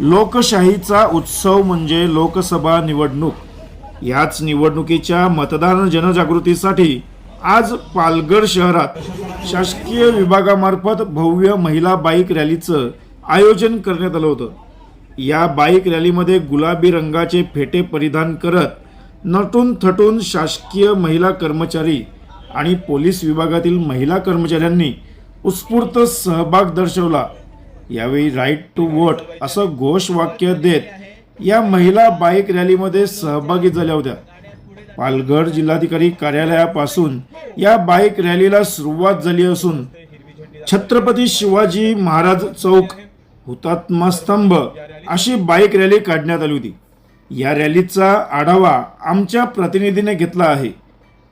लोकशाहीचा उत्सव म्हणजे लोकसभा निवडणूक. याच निवडणुकीच्या मतदान जनजागृतीसाठी आज पालघर शहरात शासकीय विभागामार्फत भव्य महिला बाईक रॅलीचं आयोजन करण्यात आलं होतं. या बाईक रॅलीमध्ये गुलाबी रंगाचे फेटे परिधान करत नटून थटून शासकीय महिला कर्मचारी आणि पोलीस विभागातील महिला कर्मचाऱ्यांनी उत्स्फूर्त सहभाग दर्शवला. यावेळी राईट टू वोट असं घोषवाक्य देत या महिला बाईक रॅलीमध्ये सहभागी झाल्या होत्या. पालघर जिल्हाधिकारी कार्यालयापासून या बाईक रॅलीला सुरुवात झाली असून छत्रपती शिवाजी महाराज चौक हुतात्मा स्तंभ अशी बाईक रॅली काढण्यात आली होती. या रॅलीचा आढावा आमच्या प्रतिनिधीने घेतला आहे.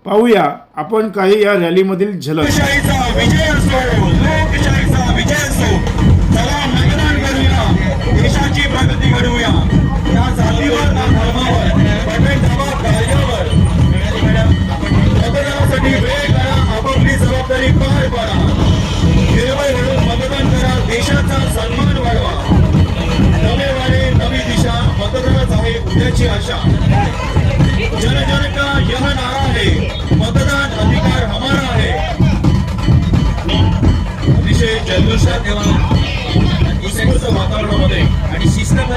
पाहूया आपण काही या रॅलीमधील झलक.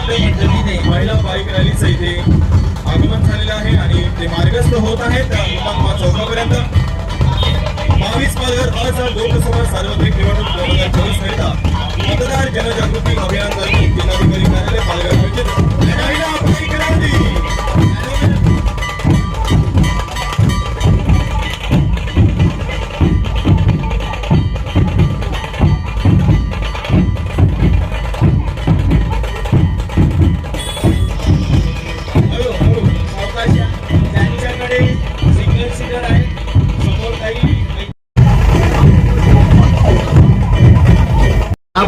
महिला बाईक रॅलीचं इथे आगमन झालेलं आहे आणि ते मार्गस्थ होत आहेत. हुतात्मा चौकापर्यंत बावीस पालघर आज लोकसभा सार्वत्रिक निवडणूक दोन हजार चोवीस करिता मतदार जनजागृती अभियानांतर्गत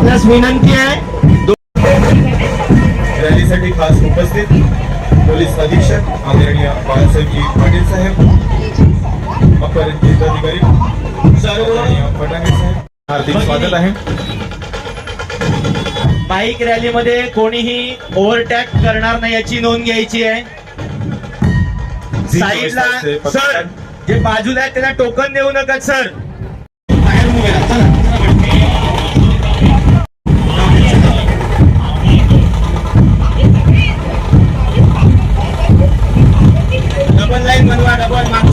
आपल्यास विनंती आहे. रॅलीसाठी खास उपस्थित पोलीस अधीक्षक आदरणीय बाळासाहेबजी पाटील साहेब अपर जिल्हाधिकारी फटाके साहेब हार्दिक स्वागत आहे. बाईक रॅलीमध्ये कोणीही ओव्हरटॅक करणार नाही याची नोंद घ्यायची आहे. साईडला सर जे बाजूला आहेत त्याला टोकन देऊ नका सर. बाहेर Bye-bye, man.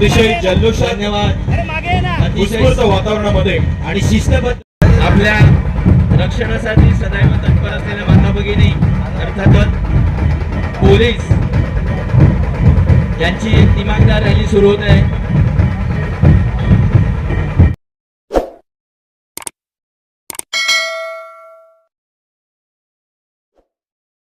अतिशय जल्लोषात धन्यवाद. उत्स्फूर्त वातावरणामध्ये आणि शिस्तबद्ध. आपल्या रक्षणासाठी सदैव तत्पर असलेल्या माता भगिनी अर्थातच पोलीस यांची एक दिमागदार रॅली सुरू होत आहे.